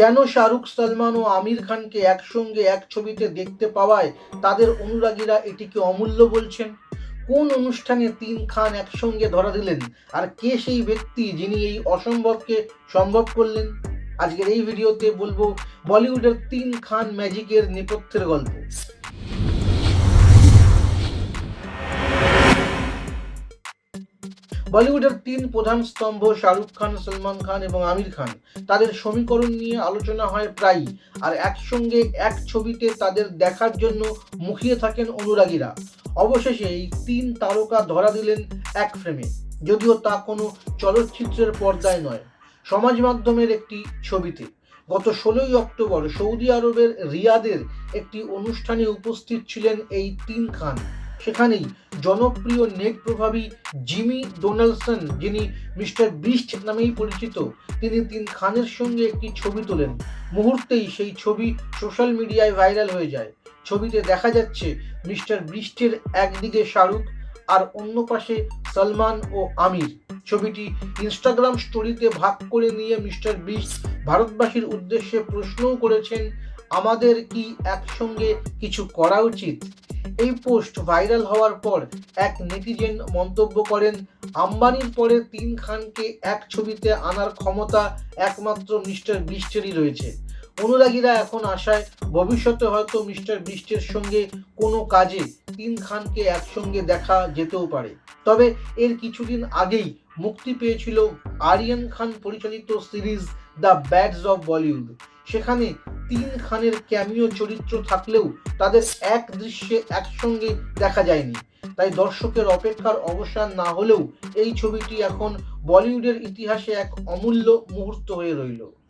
কেন শাহরুখ সালমান ও আমির খানকে একসঙ্গে এক ছবিতে দেখতে পাওয়ায় তাদের অনুরাগীরা এটিকে অমূল্য বলছেন? কোন অনুষ্ঠানে তিন খান একসঙ্গে ধরা দিলেন? আর কে সেই ব্যক্তি যিনি এই অসম্ভবকে সম্ভব করলেন? আজকের এই ভিডিওতে বলব বলিউডের তিন খান ম্যাজিকের নেপথ্যের গল্প। বলিউডের তিন প্রধান স্তম্ভ শাহরুখ খান, সলমান খান এবং আমির খান। তাদের সমীকরণ নিয়ে আলোচনা হয় প্রায়ই, আর একসঙ্গে এক ছবিতে তাদের দেখার জন্য মুখিয়ে থাকেন অনুরাগীরা। অবশেষে এই তিন তারকা ধরা দিলেন এক ফ্রেমে যদিও তা কোনো চলচ্চিত্রের পর্দায় নয়, সমাজ মাধ্যমের একটি ছবিতে। গত ষোলোই অক্টোবর সৌদি আরবের রিয়াদের একটি অনুষ্ঠানে উপস্থিত ছিলেন এই তিন খান। সেখানেই জনপ্রিয় নেট প্রভাবী জিমি ডোনাল্ডসন যিনি মিস্টার বিস্ট নামেই পরিচিত, তিনি তিন খানের সঙ্গে একটি ছবি তোলেন। মুহূর্তেই সেই ছবি সোশ্যাল মিডিয়ায় ভাইরাল হয়ে যায়। ছবিতে দেখা যাচ্ছে মিস্টার বিস্টের একদিকে শাহরুখ আর অন্য পাশে সলমান ও আমির। ছবিটি ইনস্টাগ্রাম স্টোরিতে ভাগ করে নিয়ে মিস্টার বিস্ট ভারতবাসীর উদ্দেশ্যে প্রশ্নও করেছেন, আমাদের কি একসঙ্গে কিছু করা উচিত? এই পোস্ট ভাইরাল হওয়ার পর এক নেটিজেন মন্তব্য করেন, আম্বানির পরে তিন খানকে এক ছবিতে আনার ক্ষমতা একমাত্র মিস্টার বিস্টেরই রয়েছে। অনুরাগীরা এখন আশায় ভবিষ্যতে হয়তো মিস্টার বিস্টের সঙ্গে কোনো কাজে তিন খানকে একসঙ্গে দেখা যেতেও পারে। তবে এর কিছুদিন আগেই মুক্তি পেয়েছিল আরিয়ান খান পরিচালিত series the bads of Bollywood. সেখানে তিন খানের ক্যামিও চরিত্র থাকলেও তাদের এক দৃশ্যে একসঙ্গে দেখা যায়নি। তাই দর্শকের অপেক্ষার অবসান না হলেও এই ছবিটি এখন বলিউডের ইতিহাসে এক অমূল্য মুহূর্ত হয়ে রইল।